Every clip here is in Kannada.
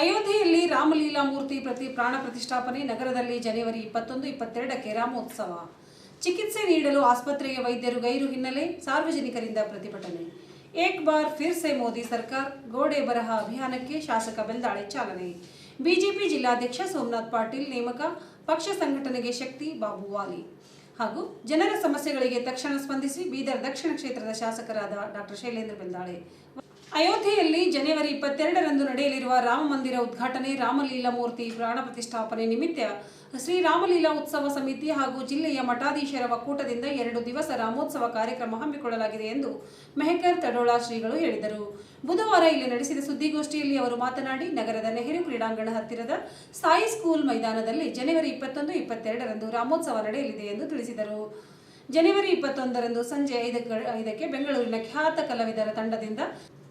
ಅಯೋಧ್ಯೆಯಲ್ಲಿ ರಾಮಲೀಲಾ ಮೂರ್ತಿ ಪ್ರತಿ ಪ್ರಾಣ ಪ್ರತಿಷ್ಠಾಪನೆ, ನಗರದಲ್ಲಿ ಜನವರಿ ಇಪ್ಪತ್ತೊಂದು, ಇಪ್ಪತ್ತೆರಡಕ್ಕೆ ರಾಮೋತ್ಸವ. ಚಿಕಿತ್ಸೆ ನೀಡಲು ಆಸ್ಪತ್ರೆಗೆ ವೈದ್ಯರು ಗೈರು ಹಿನ್ನೆಲೆ, ಸಾರ್ವಜನಿಕರಿಂದ ಪ್ರತಿಭಟನೆ. ಏಕ್ ಬಾರ್ ಫಿರ್ ಸೆ ಮೋದಿ ಸರ್ಕಾರ್, ಗೋಡೆ ಬರಹ ಅಭಿಯಾನಕ್ಕೆ ಶಾಸಕ ಬೆಲ್ದಾಳೆ ಚಾಲನೆ. ಬಿಜೆಪಿ ಜಿಲ್ಲಾಧ್ಯಕ್ಷ ಸೋಮನಾಥ್ ಪಾಟೀಲ್ ನೇಮಕ, ಪಕ್ಷ ಸಂಘಟನೆಗೆ ಶಕ್ತಿ, ಬಾಬು ವಾಲಿ. ಹಾಗೂ ಜನರ ಸಮಸ್ಯೆಗಳಿಗೆ ತಕ್ಷಣ ಸ್ಪಂದಿಸಿ ಬೀದರ್ ದಕ್ಷಿಣ ಕ್ಷೇತ್ರದ ಶಾಸಕರಾದ ಡಾಕ್ಟರ್ ಶೈಲೇಂದ್ರ ಬೆಂದಾಳೆ ಅಯೋಧ್ಯೆಯಲ್ಲಿ ಜನವರಿ ಇಪ್ಪತ್ತೆರಡರಂದು ನಡೆಯಲಿರುವ ರಾಮ ಮಂದಿರ ಉದ್ಘಾಟನೆ ರಾಮಲೀಲಾ ಮೂರ್ತಿ ಪ್ರಾಣ ಪ್ರತಿಷ್ಠಾಪನೆ ನಿಮಿತ್ತ ಶ್ರೀ ರಾಮಲೀಲಾ ಉತ್ಸವ ಸಮಿತಿ ಹಾಗೂ ಜಿಲ್ಲೆಯ ಮಠಾಧೀಶರ ಒಕ್ಕೂಟದಿಂದ ಎರಡು ದಿವಸ ರಾಮೋತ್ಸವ ಕಾರ್ಯಕ್ರಮ ಹಮ್ಮಿಕೊಳ್ಳಲಾಗಿದೆ ಎಂದು ಮೆಹಕರ್ ತಡೋಳ ಶ್ರೀಗಳು ಹೇಳಿದರು. ಬುಧವಾರ ಇಲ್ಲಿ ನಡೆಸಿದ ಸುದ್ದಿಗೋಷ್ಠಿಯಲ್ಲಿ ಅವರು ಮಾತನಾಡಿ, ನಗರದ ನೆಹರು ಕ್ರೀಡಾಂಗಣ ಹತ್ತಿರದ ಸಾಯಿ ಸ್ಕೂಲ್ ಮೈದಾನದಲ್ಲಿ ಜನವರಿ ಇಪ್ಪತ್ತೊಂದು, ಇಪ್ಪತ್ತೆರಡರಂದು ರಾಮೋತ್ಸವ ನಡೆಯಲಿದೆ ಎಂದು ತಿಳಿಸಿದರು. ಜನವರಿ ಇಪ್ಪತ್ತೊಂದರಂದು ಸಂಜೆ ಐದಕ್ಕೆ ಬೆಂಗಳೂರಿನ ಖ್ಯಾತ ಕಲಾವಿದರ ತಂಡದಿಂದ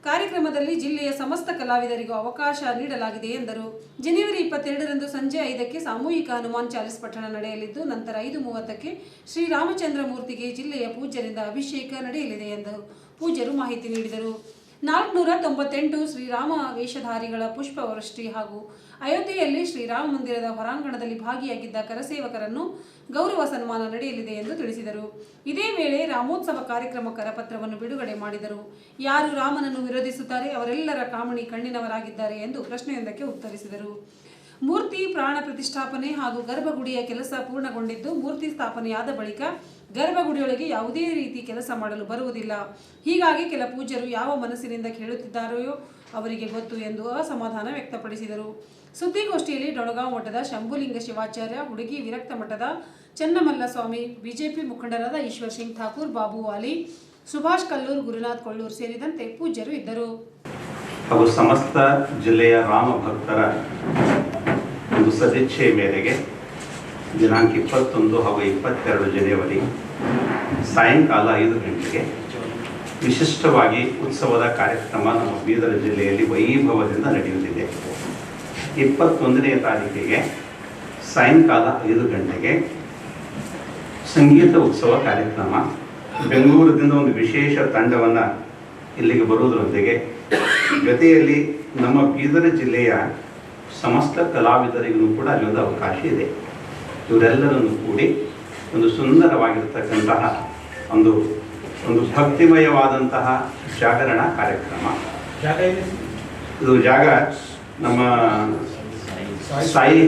ಕಾರ್ಯಕ್ರಮದಲ್ಲಿ ಜಿಲ್ಲೆಯ ಸಮಸ್ತ ಕಲಾವಿದರಿಗೂ ಅವಕಾಶ ನೀಡಲಾಗಿದೆ ಎಂದರು. ಜನವರಿ ಇಪ್ಪತ್ತೆರಡರಂದು ಸಂಜೆ ಐದಕ್ಕೆ ಸಾಮೂಹಿಕ ಹನುಮಾನ್ ಚಾಲಿಸ್ ಪಠಣ ನಡೆಯಲಿದ್ದು, ನಂತರ ಐದು ಮೂವತ್ತಕ್ಕೆ ಶ್ರೀರಾಮಚಂದ್ರ ಮೂರ್ತಿಗೆ ಜಿಲ್ಲೆಯ ಪೂಜ್ಯರಿಂದ ಅಭಿಷೇಕ ನಡೆಯಲಿದೆ ಎಂದು ಪೂಜ್ಯರು ಮಾಹಿತಿ ನೀಡಿದರು. ನಾಲ್ಕುನೂರ ತೊಂಬತ್ತೆಂಟು ಶ್ರೀರಾಮ ವೇಷಧಾರಿಗಳ ಪುಷ್ಪವೃಷ್ಟಿ ಹಾಗೂ ಅಯೋಧ್ಯೆಯಲ್ಲಿ ಶ್ರೀರಾಮ ಮಂದಿರದ ಹೊರಾಂಗಣದಲ್ಲಿ ಭಾಗಿಯಾಗಿದ್ದ ಕರಸೇವಕರನ್ನು ಗೌರವ ಸನ್ಮಾನ ನಡೆಯಲಿದೆ ಎಂದು ತಿಳಿಸಿದರು. ಇದೇ ವೇಳೆ ರಾಮೋತ್ಸವ ಕಾರ್ಯಕ್ರಮ ಕರಪತ್ರವನ್ನು ಬಿಡುಗಡೆ ಮಾಡಿದರು. ಯಾರು ರಾಮನನ್ನು ವಿರೋಧಿಸುತ್ತಾರೆ ಅವರೆಲ್ಲರ ಕಾಮಣಿ ಕಣ್ಣಿನವರಾಗಿದ್ದಾರೆ ಎಂದು ಪ್ರಶ್ನೆಯೊಂದಕ್ಕೆ ಉತ್ತರಿಸಿದರು. ಮೂರ್ತಿ ಪ್ರಾಣ ಪ್ರತಿಷ್ಠಾಪನೆ ಹಾಗೂ ಗರ್ಭಗುಡಿಯ ಕೆಲಸ ಪೂರ್ಣಗೊಂಡಿದ್ದು ಮೂರ್ತಿ ಸ್ಥಾಪನೆಯಾದ ಬಳಿಕ ಗರ್ಭಗುಡಿಯೊಳಗೆ ಯಾವುದೇ ರೀತಿ ಕೆಲಸ ಮಾಡಲು ಬರುವುದಿಲ್ಲ. ಹೀಗಾಗಿ ಕೆಲ ಪೂಜ್ಯರು ಯಾವ ಮನಸ್ಸಿನಿಂದ ಕೇಳುತ್ತಿದ್ದಾರೆಯೋ ಅವರಿಗೆ ಗೊತ್ತು ಎಂದು ಅಸಮಾಧಾನ ವ್ಯಕ್ತಪಡಿಸಿದರು. ಸುದ್ದಿಗೋಷ್ಠಿಯಲ್ಲಿ ಡೊಳಗಾಂವ್ ಮಠದ ಶಂಭುಲಿಂಗ ಶಿವಾಚಾರ್ಯ, ಹುಡುಗಿ ವಿರಕ್ತ ಮಠದ ಚನ್ನಮಲ್ಲ ಸ್ವಾಮಿ ಬಿಜೆಪಿ ಮುಖಂಡರಾದ ಈಶ್ವರ್ ಸಿಂಗ್ ಠಾಕೂರ್, ಬಾಬು ವಾಲಿ, ಸುಭಾಷ್ ಕಲ್ಲೂರ್, ಗುರುನಾಥ್ ಕೊಳ್ಳೂರ್ ಸೇರಿದಂತೆ ಪೂಜ್ಯರು ಇದ್ದರು. ಹಾಗೂ ಸಮಸ್ತ ಜಿಲ್ಲೆಯ ರಾಮ ಭಕ್ತರ ಒಂದು ಸದಿಚ್ಛೆಯ ಮೇರೆಗೆ ದಿನಾಂಕ ಇಪ್ಪತ್ತೊಂದು ಹಾಗೂ ಇಪ್ಪತ್ತೆರಡು ಜನವರಿ ಸಾಯಂಕಾಲ ಐದು ಗಂಟೆಗೆ ವಿಶಿಷ್ಟವಾಗಿ ಉತ್ಸವದ ಕಾರ್ಯಕ್ರಮ ನಮ್ಮ ಬೀದರ್ ಜಿಲ್ಲೆಯಲ್ಲಿ ವೈಭವದಿಂದ ನಡೆಯುತ್ತಿದೆ. ಇಪ್ಪತ್ತೊಂದನೆಯ ತಾರೀಕಿಗೆ ಸಾಯಂಕಾಲ ಐದು ಗಂಟೆಗೆ ಸಂಗೀತ ಉತ್ಸವ ಕಾರ್ಯಕ್ರಮ. ಬೆಂಗಳೂರಿನಿಂದ ಒಂದು ವಿಶೇಷ ತಂಡವನ್ನು ಇಲ್ಲಿಗೆ ಬರುವುದರೊಂದಿಗೆ ಜೊತೆಯಲ್ಲಿ ನಮ್ಮ ಬೀದರ್ ಜಿಲ್ಲೆಯ ಸಮಸ್ತ ಕಲಾವಿದರಿಗೂ ಕೂಡ ಅಲ್ಲಿ ಒಂದು ಅವಕಾಶ ಇದೆ. ಇವರೆಲ್ಲರನ್ನು ಕೂಡಿ ಒಂದು ಸುಂದರವಾಗಿರ್ತಕ್ಕಂತಹ ಒಂದು ಒಂದು ಭಕ್ತಿಮಯವಾದಂತಹ ಜಾಗರಣ ಕಾರ್ಯಕ್ರಮ. ಇದು ಜಾಗ ನಮ್ಮ ಸಾಯಿ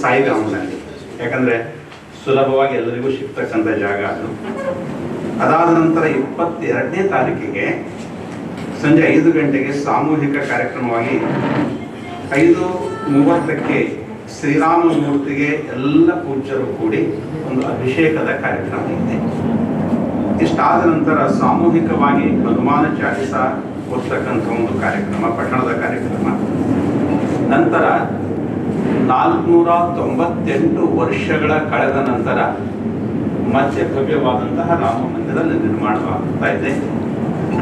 ಸಾಯಿ ಗ್ರಾಮದಲ್ಲಿ ಯಾಕಂದ್ರೆ ಸುಲಭವಾಗಿ ಎಲ್ಲರಿಗೂ ಸಿಗ್ತಕ್ಕಂಥ ಜಾಗ ಅದು. ಅದಾದ ನಂತರ ಇಪ್ಪತ್ತೆರಡನೇ ತಾರೀಕಿಗೆ ಸಂಜೆ ಐದು ಗಂಟೆಗೆ ಸಾಮೂಹಿಕ ಕಾರ್ಯಕ್ರಮವಾಗಿ ಐದು ಮೂವತ್ತಕ್ಕೆ ಶ್ರೀರಾಮ ಮೂರ್ತಿಗೆ ಎಲ್ಲ ಪೂಜ್ಯರು ಕೂಡಿ ಒಂದು ಅಭಿಷೇಕದ ಕಾರ್ಯಕ್ರಮ ಇದೆ. ಇಷ್ಟಾದ ನಂತರ ಸಾಮೂಹಿಕವಾಗಿ ಹನುಮಾನ ಚಾಲಿಸ ಓದ್ತಕ್ಕಂಥ ಒಂದು ಕಾರ್ಯಕ್ರಮ, ಪಟ್ಟಣದ ಕಾರ್ಯಕ್ರಮ. ನಂತರ ನಾಲ್ಕುನೂರ ತೊಂಬತ್ತೆಂಟು ವರ್ಷಗಳ ಕಳೆದ ನಂತರ ಮತ್ತೆ ಭವ್ಯವಾದಂತಹ ರಾಮ ಮಂದಿರ ನಿರ್ಮಾಣವಾಗ್ತಾ ಇದೆ.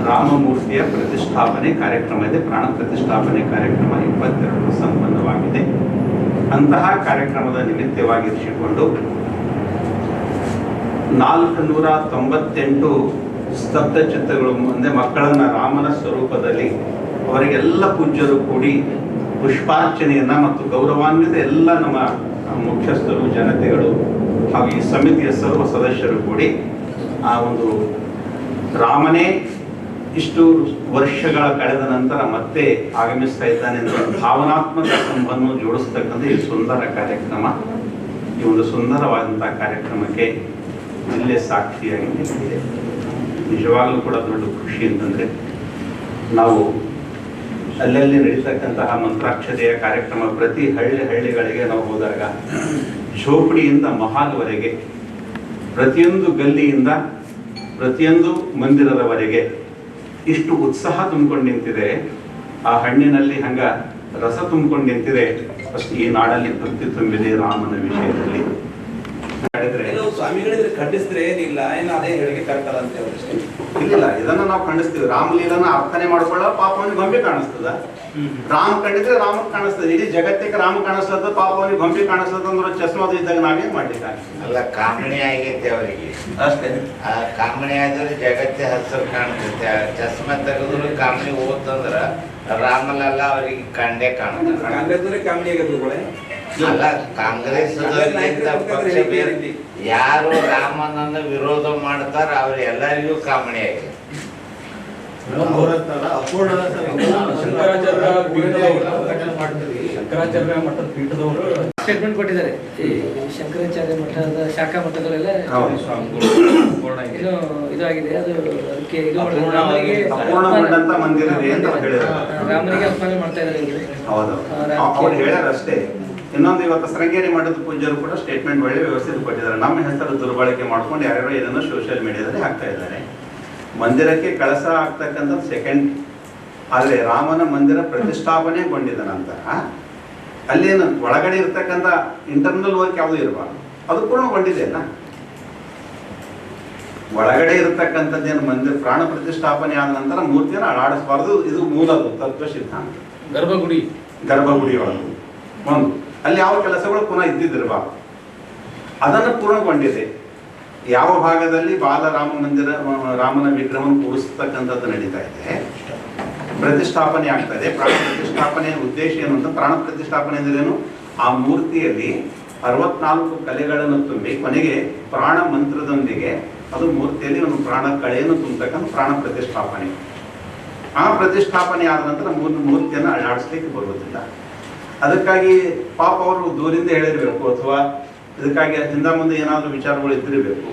ರಾಮಮೂರ್ತಿಯ ಪ್ರತಿಷ್ಠಾಪನೆ ಕಾರ್ಯಕ್ರಮ ಇದೆ, ಪ್ರಾಣ ಪ್ರತಿಷ್ಠಾಪನೆ ಕಾರ್ಯಕ್ರಮ ಇಪ್ಪತ್ತೆರಡು ಸಂಬಂಧವಾಗಿದೆ. ಅಂತಹ ಕಾರ್ಯಕ್ರಮದ ನಿಮಿತ್ತವಾಗಿರಿಸಿಕೊಂಡು ನಾಲ್ಕು ನೂರ ತೊಂಬತ್ತೆಂಟು ಸ್ತಬ್ಧ ಚಿತ್ರಗಳು ಮುಂದೆ ಮಕ್ಕಳನ್ನ ರಾಮನ ಸ್ವರೂಪದಲ್ಲಿ ಅವರಿಗೆಲ್ಲ ಪೂಜ್ಯರು ಕೂಡಿ ಪುಷ್ಪಾರ್ಚನೆಯನ್ನ ಮತ್ತು ಗೌರವಾನ್ವಿತ ಎಲ್ಲ ನಮ್ಮ ಮುಖ್ಯಸ್ಥರು, ಜನತೆಗಳು ಹಾಗೂ ಈ ಸಮಿತಿಯ ಸರ್ವ ಸದಸ್ಯರು ಕೂಡಿ ಆ ಒಂದು ರಾಮನೇ ಇಷ್ಟು ವರ್ಷಗಳ ಕಳೆದ ನಂತರ ಮತ್ತೆ ಆಗಮಿಸ್ತಾ ಇದ್ದಾನೆ ಅಂತ ಭಾವನಾತ್ಮಕ ಸಂಬಂಧ ಜೋಡಿಸ್ತಕ್ಕಂಥ ಈ ಸುಂದರ ಕಾರ್ಯಕ್ರಮ. ಈ ಒಂದು ಸುಂದರವಾದಂತಹ ಕಾರ್ಯಕ್ರಮಕ್ಕೆ ಇಲ್ಲೇ ಸಾಕ್ಷಿಯಾಗಿ ನಿಂತಿದೆ. ನಿಜವಾಗ್ಲೂ ಕೂಡ ದೊಡ್ಡ ಖುಷಿ ಅಂತಂದ್ರೆ ನಾವು ಅಲ್ಲಲ್ಲಿ ನಡೀತಕ್ಕಂತಹ ಮಂತ್ರಾಕ್ಷತೆಯ ಕಾರ್ಯಕ್ರಮ ಪ್ರತಿ ಹಳ್ಳಿ ಹಳ್ಳಿಗಳಿಗೆ ನಾವು ಹೋದಾಗ ಝೋಪಡಿಯಿಂದ ಮಹಾಲ್ವರೆಗೆ ಪ್ರತಿಯೊಂದು ಗಲ್ಲಿಯಿಂದ ಪ್ರತಿಯೊಂದು ಮಂದಿರದವರೆಗೆ ಇಷ್ಟು ಉತ್ಸಾಹ ತುಂಬಿಕೊಂಡು ನಿಂತಿದೆ. ಆ ಹಣ್ಣಿನಲ್ಲಿ ಹಂಗ ರಸ ತುಂಬಿಕೊಂಡು ನಿಂತಿದೆ. ಅಷ್ಟು ಈ ನಾಡಲ್ಲಿ ತೃಪ್ತಿ ತುಂಬಿದೆ ರಾಮನ ವಿಷಯದಲ್ಲಿ. ಕೆಲವು ಸ್ವಾಮಿಗಳಿದ್ರೆ ಖಂಡಿಸಿದ್ರೆ ಏನಿಲ್ಲ ಏನು ಅದೇ ಹೇಳಿಕೆ ಕರೆಕ್ಟಲ್ಲ ಅಂತ ಹೇಳಿ ಅಷ್ಟೇ. ಇಲ್ಲ ಇದನ್ನ ನಾವು ಖಂಡಿಸ್ತೀವಿ. ರಾಮಲೀಲನ ಅರ್ಥನೆ ಮಾಡ್ಕೊಳ್ಳೋ ಪಾಪ ಅವನಿಗೆ ಗೊಂಬೆ ಕಾಣಿಸ್ತದ. ರಾಮ್ ಕಂಡಿದ್ರೆ ರಾಮ ಕಾಣಿಸ್ತದೆ. ಇಡೀ ಜಗತ್ತಿಗೆ ರಾಮ ಕಾಣಿಸ್ತದ ಪಾಪ ಅವನಿಗೆ ಗೊಂಬೆ ಕಾಣಿಸ್ತದ ಅಂದ್ರೆ ಚಸ್ಮಾದ ಇದ್ದಾಗ ನಾವೇನ್ ಮಾಡ್ಲಿಕ್ಕೆ ಅಲ್ಲ ಕಾಮಣಿ ಆಗೈತೆ ಅವರಿಗೆ. ಅಷ್ಟೇ. ಆ ಕಾಮಣಿ ಆದ್ರೆ ಜಗತ್ತೇ ಹಸಿರು ಕಾಣಿಸುತ್ತೆ ಆ ಚಸ್ಮಾ ತೆಗೆದ್ರು ಕಾಮಣಿ ಹೋತಂದ್ರ ರಾಮಲಲ್ಲ ಅವರಿಗೆ ಕಂಡೇ ಕಾಣ್ತಾರೆ ಕಾಂಗ್ರೆಸ್ ಕಾಮಿಡಿ ಅಲ್ಲ ಕಾಂಗ್ರೆಸ್ ಪಕ್ಷ ಬೇರೆ. ಯಾರು ರಾಮನನ್ನ ವಿರೋಧ ಮಾಡ್ತಾರ ಅವ್ರ ಎಲ್ಲರಿಗೂ ಕಾಮಣಿ ಆಗೈತೆ ಶಂಕರಾಚಾರ್ಯ ಶಂಕರಾಚಾರ್ಯ ಮಠದ ಪೀಠದವರು ಸ್ಟೇಟ್ಮೆಂಟ್ ಕೊಟ್ಟಿದ್ದಾರೆ. ಈ ಶಂಕರಾಚಾರ್ಯ ಮಠದ ಶಾಖಾ ಮಠಗಳೆಲ್ಲ ಇದಾಗಿದೆ. ಅದು ಅದಕ್ಕೆ ಇದು ರಾಮನಿಗೆ ಅರ್ಪಣೆ. ಮಾಡ್ತಾ ಇದ್ದಾರೆ ಅಷ್ಟೇ. ಇನ್ನೊಂದು ಇವತ್ತು ಶೃಂಗೇರಿ ಮಠದ ಪೂಜ್ಯರು ಕೂಡ ಸ್ಟೇಟ್ಮೆಂಟ್ ಒಳ್ಳೆ ವ್ಯವಸ್ಥೆ ಕೊಟ್ಟಿದ್ದಾರೆ. ನಮ್ಮ ಹೆಸರು ದುರ್ಬಳಕೆ ಮಾಡ್ಕೊಂಡು ಯಾರ್ಯಾರು ಇದನ್ನು ಸೋಷಿಯಲ್ ಮೀಡಿಯಾದಲ್ಲಿ ಹಾಕ್ತಾ ಇದ್ದಾರೆ. ಮಂದಿರಕ್ಕೆ ಕಳಸ ಆಗ್ತಕ್ಕಂಥದ್ದು ಸೆಕೆಂಡ್ ಆದರೆ ರಾಮನ ಮಂದಿರ ಪ್ರತಿಷ್ಠಾಪನೆಗೊಂಡಿದ ನಂತರ ಅಲ್ಲೇನು ಒಳಗಡೆ ಇರ್ತಕ್ಕಂಥ ಇಂಟರ್ನಲ್ ವರ್ಕ್ ಯಾವುದು ಇರಬಾರ್ದು. ಅದು ಪೂರ್ಣಗೊಂಡಿದೆ ಅಲ್ಲ? ಒಳಗಡೆ ಇರತಕ್ಕಂಥದ್ದೇನು ಮಂದಿರ ಪ್ರಾಣ ಪ್ರತಿಷ್ಠಾಪನೆ ಆದ ನಂತರ ಮೂರ್ತಿಯನ್ನು ಅಳಾಡಿಸಬಾರ್ದು. ಇದು ಮೂಲದು ತತ್ವ ಸಿದ್ಧಾಂತ. ಗರ್ಭಗುಡಿ. ಗರ್ಭಗುಡಿಯೊಳಗೆ. ಒಂದು. ಅಲ್ಲಿ ಯಾವ ಕೆಲಸಗಳು ಪುನಃ ಇದ್ದಿದ್ದಿರಬಾರ್ದು. ಅದನ್ನು ಪೂರ್ಣಗೊಂಡಿದೆ. ಯಾವ ಭಾಗದಲ್ಲಿ ಬಾಲರಾಮ ಮಂದಿರ, ರಾಮನ ವಿಗ್ರಹವನ್ನು ಕೂಡಿಸ್ತಕ್ಕಂಥದ್ದು ನಡೀತಾ ಇದೆ. ಪ್ರತಿಷ್ಠಾಪನೆ ಆಗ್ತಾ ಇದೆ. ಪ್ರಾಣ ಪ್ರತಿಷ್ಠಾಪನೆಯ ಉದ್ದೇಶ ಏನು ಅಂತ, ಪ್ರಾಣ ಪ್ರತಿಷ್ಠಾಪನೆ ಅಂದ್ರೇನು ಆ ಮೂರ್ತಿಯಲ್ಲಿ ಅರವತ್ನಾಲ್ಕು ಕಲೆಗಳನ್ನು ತುಂಬಿ, ಕೊನೆಗೆ ಪ್ರಾಣ ಮಂತ್ರದೊಂದಿಗೆ ಅದು ಮೂರ್ತಿಯಲ್ಲಿ ಒಂದು ಪ್ರಾಣ ಕಳೆಯನ್ನು ತುಂಬತಕ್ಕಂಥ ಪ್ರಾಣ ಪ್ರತಿಷ್ಠಾಪನೆ. ಆ ಪ್ರತಿಷ್ಠಾಪನೆ ಆದ ನಂತರ ಮೂರ್ ಮೂರ್ತಿಯನ್ನು ಅಳಾಡಿಸ್ಲಿಕ್ಕೆ ಬರುವುದಿಲ್ಲ. ಅದಕ್ಕಾಗಿ ಪಾಪ ಅವರು ದೂರಿಂದ ಹೇಳಿರಬೇಕು, ಅಥವಾ ಇದಕ್ಕಾಗಿ ಹಿಂದ ಮುಂದೆ ಏನಾದರೂ ವಿಚಾರಗಳು ಇದ್ದಿರಬೇಕು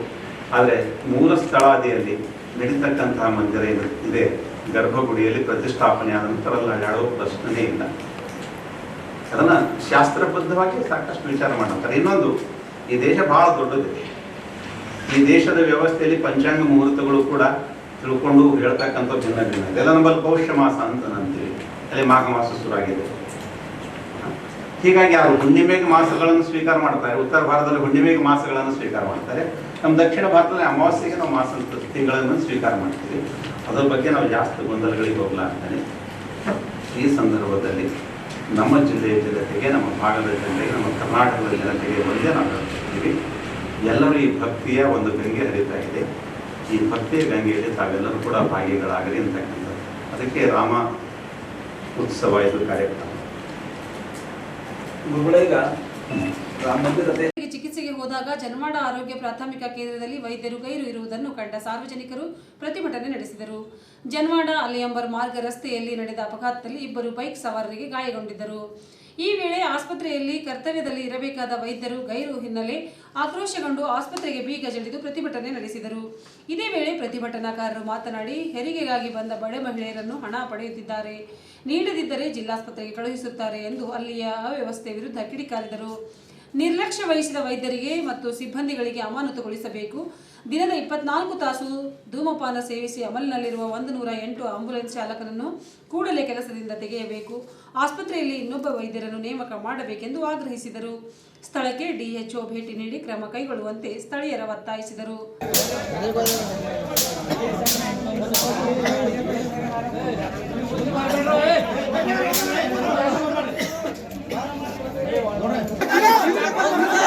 ಆದರೆ ಮೂಲ ಸ್ಥಳಾದಿಯಲ್ಲಿ ನಡೀತಕ್ಕಂತಹ ಮಂದಿರ ಇದೆ ಇದೆ. ಗರ್ಭಗುಡಿಯಲ್ಲಿ ಪ್ರತಿಷ್ಠಾಪನೆ ಆದ ನಂತರ ಅಲ್ಲಾಡೋ ಪ್ರಶ್ನೆನೇ ಇಲ್ಲ. ಅದನ್ನು ಶಾಸ್ತ್ರಬದ್ಧವಾಗಿ ಸಾಕಷ್ಟು ವಿಚಾರ ಮಾಡ್ತಾರೆ. ಇನ್ನೊಂದು, ಈ ದೇಶ ಬಹಳ ದೊಡ್ಡದಿದೆ ಈ ದೇಶದ ವ್ಯವಸ್ಥೆಯಲ್ಲಿ ಪಂಚಾಂಗ ಮುಹೂರ್ತಗಳು ಕೂಡ ತಿಳ್ಕೊಂಡು ಹೇಳ್ತಕ್ಕಂಥ ಭಿನ್ನ ಭಿನ್ನ ಇದೆಲ್ಲ ನಮ್ಮಲ್ಲಿ ಪೌಷ್ಯ ಮಾಸ ಅಂತ ಅಂತೀವಿ ಅಲ್ಲಿ ಮಾಘ ಮಾಸ ಶುರುವಾಗಿದೆ. ಹೀಗಾಗಿ ಅವರು ಹುಣ್ಣಿಮೆಗೆ ಮಾಸಗಳನ್ನು ಸ್ವೀಕಾರ ಮಾಡ್ತಾರೆ. ಉತ್ತರ ಭಾರತದಲ್ಲಿ ಹುಣ್ಣಿಮೆಗೆ ಮಾಸಗಳನ್ನು ಸ್ವೀಕಾರ ಮಾಡ್ತಾರೆ. ನಮ್ಮ ದಕ್ಷಿಣ ಭಾರತದಲ್ಲಿ ಅಮಾವಾಸ್ಯೆಗೆ ನಾವು ಮಾಸ ತಿಂಗಳನ್ನು ಸ್ವೀಕಾರ ಮಾಡ್ತೀವಿ. ಅದರ ಬಗ್ಗೆ ನಾವು ಜಾಸ್ತಿ ಗೊಂದಲಗಳಿಗೆ ಹೋಗ್ಲಾರ್ತಾನೆ ಈ ಸಂದರ್ಭದಲ್ಲಿ ನಮ್ಮ ಜಿಲ್ಲೆಯ ಜನತೆಗೆ, ನಮ್ಮ ಭಾಗದ ಜನತೆಗೆ, ನಮ್ಮ ಕರ್ನಾಟಕದ ಜನತೆಗೆ ಒಂದೇ ನಾವು ಹೇಳ್ತಿದ್ದೀವಿ ಎಲ್ಲರೂ ಈ ಭಕ್ತಿಯ ಒಂದು ಗಂಗೆ ಹರಿತಾ ಇದೆ. ಈ ಭಕ್ತಿಯ ಗಂಗೆಯಲ್ಲಿ ತಾವೆಲ್ಲರೂ ಕೂಡ ಭಾಗಿಗಳಾಗಲಿ ಅಂತಕ್ಕಂಥದ್ದು. ಅದಕ್ಕೆ ರಾಮ ಉತ್ಸವ ಇದು ಕಾರ್ಯಕ್ರಮ ಗುರುಗಳೀಗ ರಾಮ ಮಂದಿರ ಅದೇ ಗೆ ಚಿಕಿತ್ಸೆಗೆ ಹೋದಾಗ ಜನವಾಡ ಆರೋಗ್ಯ ಪ್ರಾಥಮಿಕ ಕೇಂದ್ರದಲ್ಲಿ ವೈದ್ಯರು ಗೈರು ಇರುವುದನ್ನು ಕಂಡ ಸಾರ್ವಜನಿಕರು ಪ್ರತಿಭಟನೆ ನಡೆಸಿದರು. ಜನವಾಡ ಅಲಿಯಂಬರ್ ಮಾರ್ಗ ರಸ್ತೆಯಲ್ಲಿ ನಡೆದ ಅಪಘಾತದಲ್ಲಿ ಇಬ್ಬರು ಬೈಕ್ ಸವಾರರಿಗೆ ಗಾಯಗೊಂಡಿದ್ದರು. ಈ ವೇಳೆ ಆಸ್ಪತ್ರೆಯಲ್ಲಿ ಕರ್ತವ್ಯದಲ್ಲಿ ಇರಬೇಕಾದ ವೈದ್ಯರು ಗೈರು ಹಿನ್ನೆಲೆ ಆಕ್ರೋಶಗೊಂಡು ಆಸ್ಪತ್ರೆಗೆ ಬೀಗ ಜಡಿದು ಪ್ರತಿಭಟನೆ ನಡೆಸಿದರು. ಇದೇ ವೇಳೆ ಪ್ರತಿಭಟನಾಕಾರರು ಮಾತನಾಡಿ, ಹೆರಿಗೆಗಾಗಿ ಬಂದ ಬಡ ಮಹಿಳೆಯರನ್ನು ಹಣ ಪಡೆಯುತ್ತಿದ್ದಾರೆ. ನೀಡದಿದ್ದರೆ ಜಿಲ್ಲಾಸ್ಪತ್ರೆಗೆ ಕಳುಹಿಸುತ್ತಾರೆ ಎಂದು ಅಲ್ಲಿಯ ಅವ್ಯವಸ್ಥೆ ವಿರುದ್ಧ ಕಿಡಿಕಾರಿದರು. ನಿರ್ಲಕ್ಷ್ಯ ವಹಿಸಿದ ವೈದ್ಯರಿಗೆ ಮತ್ತು ಸಿಬ್ಬಂದಿಗಳಿಗೆ ಅಮಾನತುಗೊಳಿಸಬೇಕು ದಿನದ ಇಪ್ಪತ್ನಾಲ್ಕು ತಾಸು ಧೂಮಪಾನ ಸೇವಿಸಿ ಅಮಲಿನಲ್ಲಿರುವ ಒಂದು ನೂರ ಎಂಟು ಆಂಬ್ಯುಲೆನ್ಸ್ ಚಾಲಕನನ್ನು ಕೂಡಲೇ ಕೆಲಸದಿಂದ ತೆಗೆಯಬೇಕು ಆಸ್ಪತ್ರೆಯಲ್ಲಿ ಇನ್ನೊಬ್ಬ ವೈದ್ಯರನ್ನು ನೇಮಕ ಮಾಡಬೇಕೆಂದು ಆಗ್ರಹಿಸಿದರು ಸ್ಥಳಕ್ಕೆ ಡಿಎಚ್ಒ ಭೇಟಿ ನೀಡಿ ಕ್ರಮ ಕೈಗೊಳ್ಳುವಂತೆ ಸ್ಥಳೀಯರ ಒತ್ತಾಯಿಸಿದರು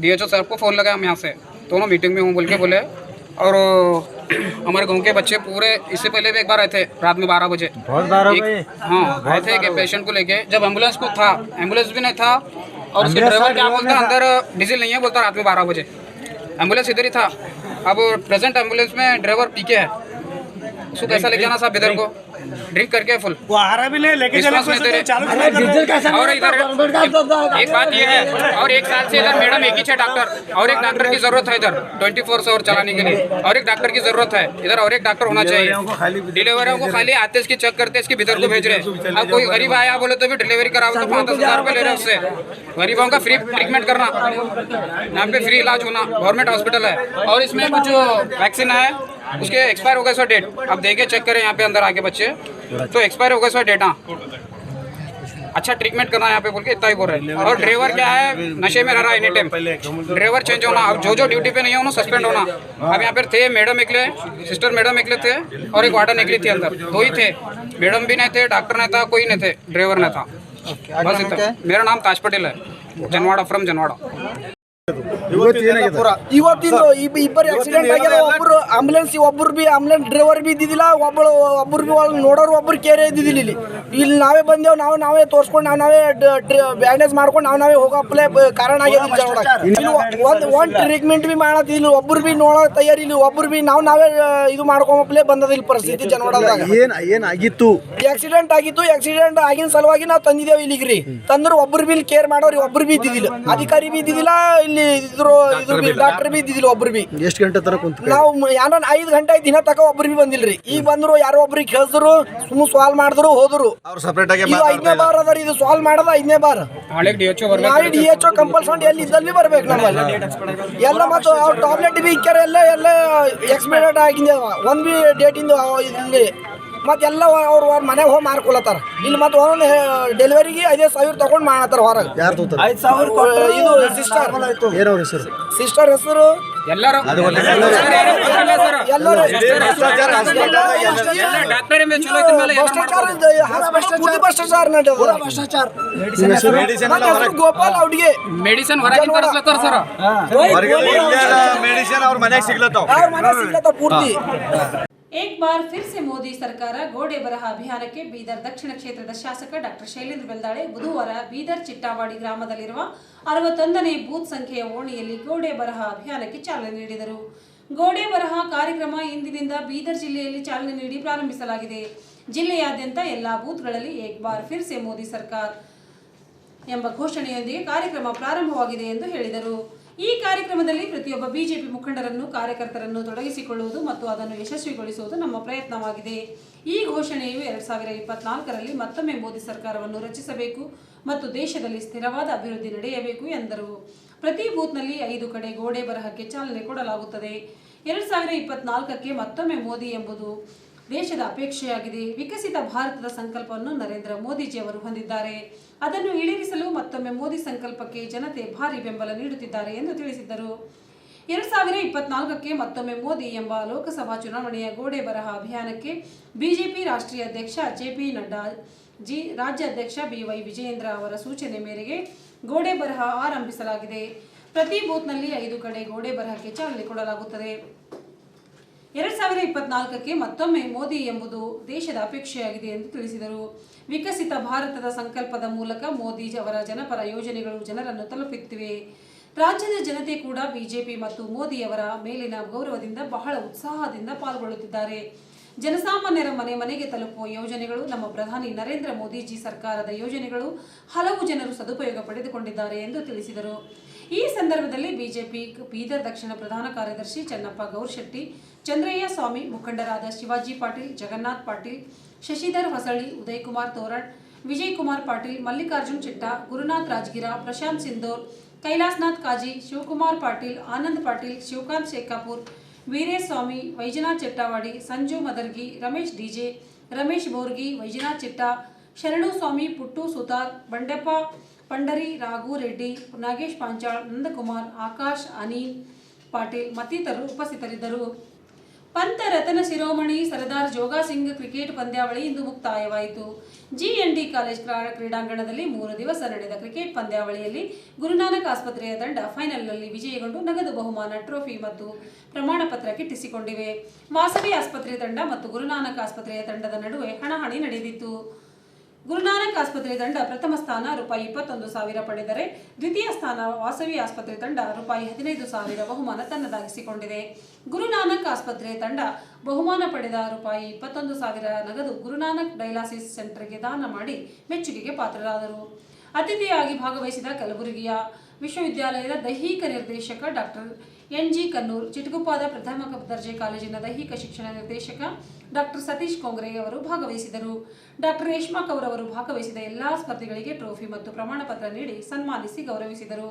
डीएचओ सर को फ़ोन लगाया हम यहाँ से। दोनों मीटिंग में हूँ बोल के बोले। और हमारे गाँव के बच्चे पूरे इससे पहले भी एक बार आए थे रात में बारह बजे। बहुत बार हो हाँ आए थे कि पेशेंट को लेके। जब एंबुलेंस को था एंबुलेंस भी नहीं था और उसके ड्राइवर क्या बोलते हैं अंदर डीजल नहीं है बोलता रात में बारह बजे। एंबुलेंस इधर ही था। अब प्रेजेंट एंबुलेंस में ड्राइवर पीके है। उसको कैसा लेके आना साहब इधर को? ड्रिंक करके फुल वो आ रहा भी नहीं लेके चले। चालू और इधर एक बात ये है और एक साल से इधर मैडम एक ही है डॉक्टर और एक डॉक्टर की ज़रूरत है इधर ट्वेंटी फोर आवर चलाने के लिए। और एक डॉक्टर की ज़रूरत है इधर और एक डॉक्टर होना चाहिए। डिलीवरियों को खाली आते इसकी चेक करते इसके भीतर को भेज रहे। अब कोई गरीब आया बोले तो भी डिलीवरी कराओ तो पाँच दस हज़ार रुपये ले रहे हैं उससे। गरीबों का फ्री ट्रीटमेंट करना। यहाँ पे फ्री इलाज होना गवर्नमेंट हॉस्पिटल है। और इसमें कुछ वैक्सीन है उसके एक्सपायर हो गए सो डेट अब देखे चेक करें यहाँ पे अंदर आके बच्चे। तो एक्सपायर हो गए सो डेट हाँ। अच्छा ट्रीटमेंट करना है यहाँ पे बोल के इतना ही बोल रहे हैं। और ड्राइवर क्या है? नशे में रह रहा है एनी टाइम ड्राइवर चेंज होना अब जो जो ड्यूटी पे नहीं है उन्होंने सस्पेंड होना। अब यहाँ पे थे मैडम निकले सिस्टर मैडम निकले थे और एक वार्डन निकली थी अंदर। दो ही थे। मैडम भी नहीं थे डॉक्टर नहीं था कोई नहीं थे ड्राइवर नहीं था। बस इतना। मेरा नाम ताज पटेल है। जनवाड़ा फ्रॉम जनवाड़ा। ಇವತ್ತಿಂದು ಇಬ್- ಇಬ್ಬರು ಆಕ್ಸಿಡೆಂಟ್ ಆಗ್ಯಾದ. ಒಬ್ರು ಆಂಬುಲೆನ್ಸ್ ಒಬ್ರು ಬಿ ಆಂಬುಲೆನ್ಸ್ ಡ್ರೈವರ್ ಬಿ ಇದ್ದಿದ್ದಿಲ್ಲ. ಒಬ್ಬಳು ಒಬ್ರು ಬಿ ಒಳಗೆ ನೋಡೋರು ಒಬ್ರು ಕೇರೆ ಇದ್ದಿದ್ದಿಲ್ಲ ಇಲ್ಲಿ. ಇಲ್ಲಿ ನಾವೇ ಬಂದೇವು ನಾವು ನಾವೇ ತೋರ್ಸ್ಕೊಂಡು ನಾವು ನಾವೇ ಬ್ಯಾಂಡೇಜ್ ಮಾಡ್ಕೊಂಡು ನಾವು ನಾವೇ ಹೋಗಪ್ಲೆ ಕಾರಣ ಆಗ್ಯದ ಇಲ್ಲಿ. ಒಂದು ಒಂದು ಟ್ರೀಟ್ಮೆಂಟ್ ಬಿ ಮಾಡತ್ತಿಲ್ಲ ಒಬ್ರು ಬಿ ನೋಡೋ ತಯಾರಿ ಇಲ್ಲಿ. ಒಬ್ರು ಬಿ ನಾವು ನಾವೇ ಇದು ಮಾಡ್ಕೊಂಬಪ್ಲೆ ಬಂದದ ಇಲ್ಲಿ ಪರಿಸ್ಥಿತಿ ಜನವಾಡದಾಗ ಏನು ಏನಾಗಿತ್ತು ಆಕ್ಸಿಡೆಂಟ್ ಆಗಿತ್ತು. ಆಕ್ಸಿಡೆಂಟ್ ಆಗಿನ ಸಲುವಾಗಿ ನಾವು ತಂದಿದ್ದೇವೆ ಇಲ್ಲಿಗೆ ರೀ ತಂದ್ರೆ ಒಬ್ರು ಬಿ ಕೇರ್ ಮಾಡೋರು ಒಬ್ರು ಬಿ ಇದ್ದಿದ್ದಿಲ್ಲ. ಅಧಿಕಾರಿ ಬಿ ಇದ್ದಿದ್ದಿಲ್ಲ ಇಲ್ಲಿ ಇದ್ರು ಇದು ಬಿ ಡಾಕ್ಟರ್ ಬಿ ಇದ್ದಿದ್ದಿಲ್ಲ ಒಬ್ರು ಬಿ. ಎಷ್ಟು ಗಂಟೆ ತರ ಕುಂತ ನಾವು ಯಾರೋ ಐದು ಗಂಟೆ ದಿನ ತಕ ಒಬ್ರು ಬಿ ಬಂದಿಲ್ರಿ. ಈಗ ಬಂದ್ರು ಯಾರೋ ಒಬ್ರಿಗೆ ಕೇಳಿದ್ರು ಸುಮ್ಮನೆ ಸಾಲ್ವ್ ಮಾಡಿದ್ರು ಹೋದ್ರು. ಅವ್ರು ಸಪರೇಟ್ ಆಗಿ ಇದು ಐದನೇ ಬಾರ್ ಅದ ಇದು ಸಾಲ್ವ್ ಮಾಡದ ಐದನೇ ಬಾರ್. ನಾಳೆ D H O D H compulsory ಎಲ್ಲಿ ಇದ್ದಲ್ಲಿ ಬರ್ಬೇಕು ನಮ್ಮಲ್ಲಿ ಎಲ್ಲ ಮತ್ತು ಅವ್ರ ಟಾಬ್ಲೆಟ್ ಬಿ ಇಕ್ಕಾರೆ ಎಲ್ಲ ಎಲ್ಲ ಎಕ್ಸ್ಪೈರ್ಡ್ ಆಗಿದೆ ಒಂದು ಒಂದ್ ಬಿ ಡೇಟಿಂದ ಇಲ್ಲಿ ಮತ್ತೆಲ್ಲ ಅವ್ರು ಅವ್ರ ಮನೆಗೆ ಹೋಗಿ ಮಾರ್ಕೊಳತ್ತಾರ. ಇಲ್ಲಿ ಮತ್ತೆ ಒಂದು ಡೆಲಿವರಿಗೆ ಐದೇ ಸಾವಿರ ತಗೊಂಡ್ ಮಾಡತ್ತಾರ ಹೊರಗೆ. ಯಾರು ಐದು ಸಾವಿರ ಇದು ಸಿಸ್ಟರ್ ಹೆಸರು? ಸಿಸ್ಟರ್ ಹೆಸರು? ಎಲ್ಲರೂ. ಎಲ್ಲರೂ. ಡಾಕ್ಟರ್ ಚಲೋ ಇದ್ರ ಮೇಲೆ ಎಲ್ಲ ಮಾಡ್ತಾರೆ. ಭ್ರಷ್ಟಾಚಾರ. ನಡೆದ. ಭ್ರಷ್ಟಾಚಾರ. ಗೋಪಾಲ್ ಅವ್ರಿಗೆ. ಮೆಡಿಸಿನ್ ಹೊರಗಿನ ತರಿಸ್ಲತ್ತಾರ ಸರ್ ಮೆಡಿಸಿನ್ ಅವ್ರ ಮನೆಗೆ ಸಿಗ್ಲತ್ತಾವ? ಅವ್ರ ಮನೆ ಸಿಗ್ಲತ್ತ ಪೂರ್ತಿ. एक बार फिर से ಮೋದಿ ಸರ್ಕಾರ ಗೋಡೆ ಬರಹ ಅಭಿಯಾನಕ್ಕೆ ಬೀದರ್ ದಕ್ಷಿಣ ಕ್ಷೇತ್ರದ ಶಾಸಕ ಡಾಕ್ಟರ್ ಶೈಲೇಂದ್ರ ಬೆಲ್ದಾಳೆ ಬುಧವಾರ ಬೀದರ್ ಚಿಟ್ಟಾವಾಡಿ ಗ್ರಾಮದಲ್ಲಿರುವ ಅರವತ್ತೊಂದನೇ ಬೂತ್ ಸಂಖ್ಯೆಯ ಓಣಿಯಲ್ಲಿ ಗೋಡೆ ಬರಹ ಅಭಿಯಾನಕ್ಕೆ ಚಾಲನೆ ನೀಡಿದರು ಗೋಡೆ ಬರಹ ಕಾರ್ಯಕ್ರಮ ಇಂದಿನಿಂದ ಬೀದರ್ ಜಿಲ್ಲೆಯಲ್ಲಿ ಚಾಲನೆ ನೀಡಿ ಪ್ರಾರಂಭಿಸಲಾಗಿದೆ ಜಿಲ್ಲೆಯಾದ್ಯಂತ ಎಲ್ಲಾ ಬೂತ್ಗಳಲ್ಲಿ ಏಕ್ ಬಾರ್ ಫಿರ್ ಸೆ ಮೋದಿ ಸರ್ಕಾರ ಎಂಬ ಘೋಷಣೆಯೊಂದಿಗೆ ಕಾರ್ಯಕ್ರಮ ಪ್ರಾರಂಭವಾಗಿದೆ ಎಂದು ಹೇಳಿದರು ಈ ಕಾರ್ಯಕ್ರಮದಲ್ಲಿ ಪ್ರತಿಯೊಬ್ಬ ಬಿಜೆಪಿ ಮುಖಂಡರನ್ನು, ಕಾರ್ಯಕರ್ತರನ್ನು ತೊಡಗಿಸಿಕೊಳ್ಳುವುದು ಮತ್ತು ಅದನ್ನು ಯಶಸ್ವಿಗೊಳಿಸುವುದು ನಮ್ಮ ಪ್ರಯತ್ನವಾಗಿದೆ. ಈ ಘೋಷಣೆಯು ಎರಡ್ ಸಾವಿರ ಇಪ್ಪತ್ನಾಲ್ಕರಲ್ಲಿ ಮತ್ತೊಮ್ಮೆ ಮೋದಿ ಸರ್ಕಾರವನ್ನು ರಚಿಸಬೇಕು ಮತ್ತು ದೇಶದಲ್ಲಿ ಸ್ಥಿರವಾದ ಅಭಿವೃದ್ಧಿ ನಡೆಯಬೇಕು ಎಂದರು. ಪ್ರತಿ ಬೂತ್ನಲ್ಲಿ ಐದು ಕಡೆ ಗೋಡೆ ಬರಹಕ್ಕೆ ಚಾಲನೆ ಕೊಡಲಾಗುತ್ತದೆ. ಎರಡ್ ಸಾವಿರ ಇಪ್ಪತ್ನಾಲ್ಕಕ್ಕೆ ಮತ್ತೊಮ್ಮೆ ಮೋದಿ ಎಂಬುದು ದೇಶದ ಅಪೇಕ್ಷೆಯಾಗಿದೆ. ವಿಕಸಿತ ಭಾರತದ ಸಂಕಲ್ಪವನ್ನು ನರೇಂದ್ರ ಮೋದಿಜಿ ಅವರು ಹೊಂದಿದ್ದಾರೆ. ಅದನ್ನು ಈಡೇರಿಸಲು ಮತ್ತೊಮ್ಮೆ ಮೋದಿ ಸಂಕಲ್ಪಕ್ಕೆ ಜನತೆ ಭಾರಿ ಬೆಂಬಲ ನೀಡುತ್ತಿದ್ದಾರೆ ಎಂದು ತಿಳಿಸಿದ್ದರು. ಎರಡ್ ಸಾವಿರ ಇಪ್ಪತ್ನಾಲ್ಕಕ್ಕೆ ಮತ್ತೊಮ್ಮೆ ಮೋದಿ ಎಂಬ ಲೋಕಸಭಾ ಚುನಾವಣೆಯ ಗೋಡೆ ಬರಹ ಅಭಿಯಾನಕ್ಕೆ ಬಿಜೆಪಿ ರಾಷ್ಟ್ರೀಯ ಅಧ್ಯಕ್ಷ ಜೆಪಿ ನಡ್ಡಾ, ಜಿ ರಾಜ್ಯಾಧ್ಯಕ್ಷ ಬಿವೈ ವಿಜಯೇಂದ್ರ ಅವರ ಸೂಚನೆ ಮೇರೆಗೆ ಗೋಡೆ ಬರಹ ಆರಂಭಿಸಲಾಗಿದೆ. ಪ್ರತಿ ಬೂತ್ನಲ್ಲಿ ಐದು ಕಡೆ ಗೋಡೆ ಬರಹಕ್ಕೆ ಚಾಲನೆ ಕೊಡಲಾಗುತ್ತದೆ. ಎರಡ್ ಸಾವಿರ ಇಪ್ಪತ್ನಾಲ್ಕಕ್ಕೆ ಮತ್ತೊಮ್ಮೆ ಮೋದಿ ಎಂಬುದು ದೇಶದ ಅಪೇಕ್ಷೆಯಾಗಿದೆ ಎಂದು ತಿಳಿಸಿದರು. ವಿಕಸಿತ ಭಾರತದ ಸಂಕಲ್ಪದ ಮೂಲಕ ಮೋದಿ ಅವರ ಜನಪರ ಯೋಜನೆಗಳು ಜನರನ್ನು ತಲುಪುತ್ತಿವೆ. ರಾಜ್ಯದ ಜನತೆ ಕೂಡ ಬಿಜೆಪಿ ಮತ್ತು ಮೋದಿಯವರ ಮೇಲಿನ ಗೌರವದಿಂದ ಬಹಳ ಉತ್ಸಾಹದಿಂದ ಪಾಲ್ಗೊಳ್ಳುತ್ತಿದ್ದಾರೆ. ಜನಸಾಮಾನ್ಯರ ಮನೆ ಮನೆಗೆ ತಲುಪುವ ಯೋಜನೆಗಳು, ನಮ್ಮ ಪ್ರಧಾನಿ ನರೇಂದ್ರ ಮೋದಿಜಿ ಸರ್ಕಾರದ ಯೋಜನೆಗಳು ಹಲವು ಜನರು ಸದುಪಯೋಗ ಪಡೆದುಕೊಂಡಿದ್ದಾರೆ ಎಂದು ತಿಳಿಸಿದರು. ಈ ಸಂದರ್ಭದಲ್ಲಿ ಬಿಜೆಪಿ ಬೀದರ್ ದಕ್ಷಿಣ ಪ್ರಧಾನ ಕಾರ್ಯದರ್ಶಿ ಚನ್ನಪ್ಪ ಗೌರ್ಶೆಟ್ಟಿ, ಚಂದ್ರಯ್ಯ ಸ್ವಾಮಿ ಮುಖಂಡರಾದ ಶಿವಾಜಿ ಪಾಟೀಲ್, ಜಗನ್ನಾಥ್ ಪಾಟೀಲ್, ಶಶಿಧರ್ ಹೊಸಳ್ಳಿ, ಉದಯಕುಮಾರ್ ತೋರಣ್ ವಿಜಯ್ ಕುಮಾರ್ ಪಾಟೀಲ್, ಮಲ್ಲಿಕಾರ್ಜುನ್ ಚಿಟ್ಟ, ಗುರುನಾಥ್ ರಾಜ್ಗಿರ, ಪ್ರಶಾಂತ್ ಸಿಂಧೋರ್, ಕೈಲಾಸ್ನಾಥ್ ಕಾಜಿ, ಶಿವಕುಮಾರ್ ಪಾಟೀಲ್, ಆನಂದ್ ಪಾಟೀಲ್, ಶಿವಕಾಂತ್ ಶೇಖಾಪುರ್ ವೀರೇಸ್ವಾಮಿ, ವೈಜನಾಥ್ ಚೆಟ್ಟಾವಾಡಿ, ಸಂಜು ಮದರ್ಗಿ, ರಮೇಶ್ ಡಿಜೆ, ರಮೇಶ್ ಬೋರ್ಗಿ, ವೈಜನಾಥ್ ಚಿಟ್ಟ, ಶರಣು ಸ್ವಾಮಿ, ಪುಟ್ಟು ಸುತಾರ್, ಬಂಡೆಪ್ಪ ಪಂಡರಿ, ರಾಘು ರೆಡ್ಡಿ, ನಾಗೇಶ್ ಪಾಂಚಾಳ್, ನಂದಕುಮಾರ್, ಆಕಾಶ್ ಅನಿಲ್ ಪಾಟೀಲ್ ಮತ್ತಿತರರು ಉಪಸ್ಥಿತರಿದ್ದರು. ಪಂತ ರತನ ಶಿರೋಮಣಿ ಸರದಾರ್ ಜೋಗಾ ಸಿಂಗ್ ಕ್ರಿಕೆಟ್ ಪಂದ್ಯಾವಳಿ ಇಂದು ಮುಕ್ತಾಯವಾಯಿತು. ಜಿಎನ್ಡಿ ಕಾಲೇಜ್ ಕ್ರಾ- ಕ್ರೀಡಾಂಗಣದಲ್ಲಿ ಮೂರು ದಿವಸ ನಡೆದ ಕ್ರಿಕೆಟ್ ಪಂದ್ಯಾವಳಿಯಲ್ಲಿ ಗುರುನಾನಕ್ ಆಸ್ಪತ್ರೆಯ ತಂಡ ಫೈನಲ್ನಲ್ಲಿ ವಿಜಯಗೊಂಡು ನಗದು ಬಹುಮಾನ ಟ್ರೋಫಿ ಮತ್ತು ಪ್ರಮಾಣ ಪತ್ರ ಗಿಟ್ಟಿಸಿಕೊಂಡಿವೆ ವಾಸವಿ ಆಸ್ಪತ್ರೆ ತಂಡ ಮತ್ತು ಗುರುನಾನಕ್ ಆಸ್ಪತ್ರೆಯ ತಂಡದ ನಡುವೆ ಹಣಾಹಣಿ ನಡೆದಿತ್ತು. ಗುರುನಾನಕ್ ಆಸ್ಪತ್ರೆ ತಂಡ ಪ್ರಥಮ ಸ್ಥಾನ ರೂಪಾಯಿ ಇಪ್ಪತ್ತೊಂದು ಸಾವಿರ ಪಡೆದರೆ ದ್ವಿತೀಯ ಸ್ಥಾನ ವಾಸವಿ ಆಸ್ಪತ್ರೆ ತಂಡ ರೂಪಾಯಿ ಹದಿನೈದು ಸಾವಿರ ಬಹುಮಾನ ತನ್ನದಾಗಿಸಿಕೊಂಡಿದೆ. ಗುರುನಾನಕ್ ಆಸ್ಪತ್ರೆ ತಂಡ ಬಹುಮಾನ ಪಡೆದ ರೂಪಾಯಿ ಇಪ್ಪತ್ತೊಂದು ಸಾವಿರ ನಗದು ಗುರುನಾನಕ್ ಡೈಲಾಸಿಸ್ ಸೆಂಟರ್ಗೆ ದಾನ ಮಾಡಿ ಮೆಚ್ಚುಗೆಗೆ ಪಾತ್ರರಾದರು. ಅತಿಥಿಯಾಗಿ ಭಾಗವಹಿಸಿದ ಕಲಬುರಗಿಯ ವಿಶ್ವವಿದ್ಯಾಲಯದ ದೈಹಿಕ ನಿರ್ದೇಶಕ ಡಾಕ್ಟರ್ ಎನ್ ಜಿ ಕನ್ನೂರ್ ಚಿಟಗುಪ್ಪಾದ ಪ್ರಥಮ ದರ್ಜೆ ಕಾಲೇಜಿನ ದೈಹಿಕ ಶಿಕ್ಷಣ ನಿರ್ದೇಶಕ ಡಾಕ್ಟರ್ ಸತೀಶ್ ಕೊಂಗ್ರೆ ಅವರು ಭಾಗವಹಿಸಿದರು. ಡಾಕ್ಟರ್ ರೇಷ್ಮಾ ಕೌರ್ ಅವರು ಭಾಗವಹಿಸಿದ ಎಲ್ಲಾ ಸ್ಪರ್ಧಿಗಳಿಗೆ ಟ್ರೋಫಿ ಮತ್ತು ಪ್ರಮಾಣ ಪತ್ರ ನೀಡಿ ಸನ್ಮಾನಿಸಿ ಗೌರವಿಸಿದರು.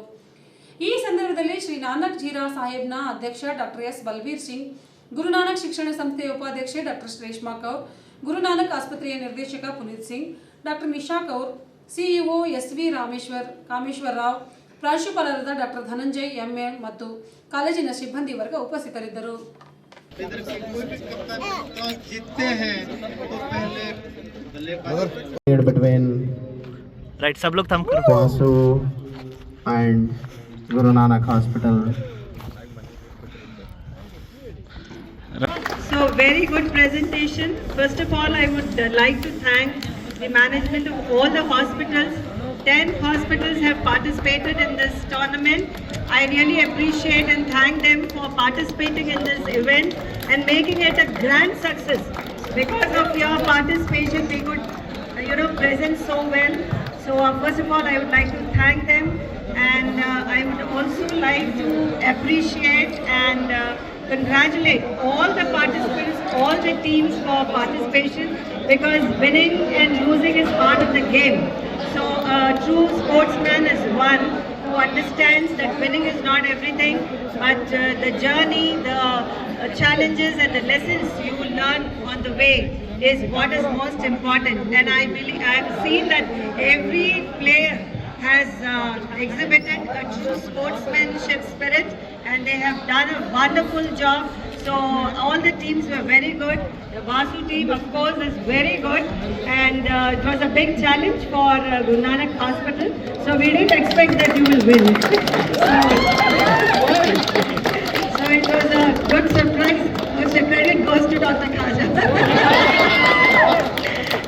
ಈ ಸಂದರ್ಭದಲ್ಲಿ ಶ್ರೀ ನಾನಕ್ ಜೀರಾ ಸಾಹೇಬ್ನ ಅಧ್ಯಕ್ಷ ಡಾಕ್ಟರ್ ಎಸ್ ಬಲ್ಬೀರ್ ಸಿಂಗ್, ಗುರುನಾನಕ್ ಶಿಕ್ಷಣ ಸಂಸ್ಥೆಯ ಉಪಾಧ್ಯಕ್ಷೆ ಡಾಕ್ಟರ್ ರೇಷ್ಮಾ ಕೌರ್, ಗುರುನಾನಕ್ ಆಸ್ಪತ್ರೆಯ ನಿರ್ದೇಶಕ Puneet Singh, doctor Nisha Kaur, CEO S V Rameshwar, Kameshwara Rao ಪ್ರಾಂಶುಪಾಲರಾದ ಡಾಕ್ಟರ್ ಧನಂಜಯ್ ಎಂಎ ಮತ್ತು ಕಾಲೇಜಿನ ಸಿಬ್ಬಂದಿ ವರ್ಗ ಉಪಸ್ಥಿತರಿದ್ದರು So very good presentation. First of all, I would uh, like to thank the management of all the hospitals 10 hospitals have participated in this tournament. I really appreciate and thank them for participating in this event and making it a grand success. Because of your participation, we could, you know, present so well. So uh, first of all, I would like to thank them and uh, I would also like to appreciate and uh, congratulate all the participants, all the teams for participation because winning and losing is part of the game. True sportsman is one who understands that winning is not everything, but uh, the journey, the uh, challenges and the lessons you learn on the way is what is most important. And I believe I have seen that every player has uh, exhibited a true sportsmanship spirit and they have done a wonderful job. So all the teams were very good. The Vasu team of course is very good and uh, it was a big challenge for uh, Guru Nanak Hospital. So we didn't expect that you will win. so, it was a good surprise which the credit goes to Dr. Khaja.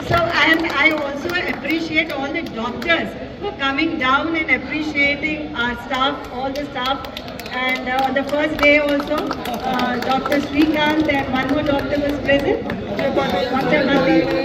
So, and I also appreciate all the doctors for coming down and appreciating our staff, all the staff. And uh, on the first day also, uh, Dr. Srikanth and one more doctor was present. Dr.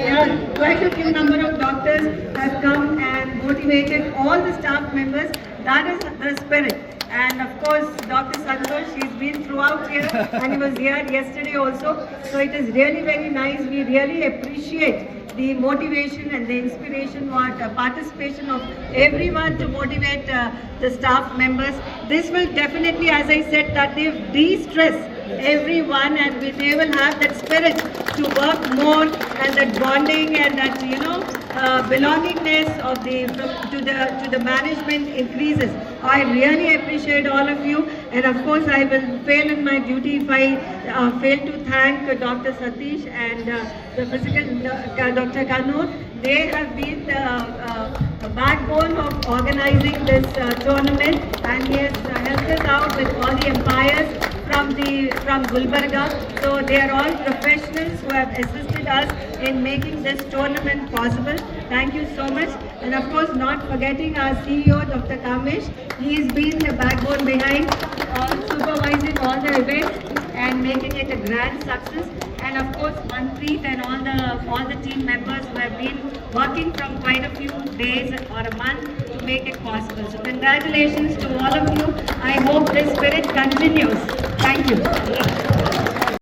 Yeah, quite a few number of doctors have come and motivated all the staff members. That is the spirit. And of course, Dr. Santosh, he's been throughout here and he was here yesterday also. So it is really very nice. We really appreciate the motivation and the inspiration, what uh, participation of everyone to motivate uh, the staff members. This will definitely, as I said, that they de-stress everyone and we- they will have that spirit to work more and that bonding and that, you know, uh, belongingness of the, to the, to the management increases. I really appreciate all of you and of course I will fail in my duty if I uh, fail to thank Dr. Satish and uh, the physical uh, Dr. Kanur. They have been the uh, backbone of organizing this uh, tournament and he has uh, helped us out with all the empires from the from Gulbarga. So they are all professionals who have assisted us in making this tournament possible. Thank you so much. And of course, not forgetting our CEO, Dr. Kamesh. He has been the backbone behind uh, supervising all the events and making it a grand success. And of course, Manpreet and all the all the team members who have been working from quite a few days or a month to make it possible. So congratulations to all of you. I hope this spirit continues. Thank you.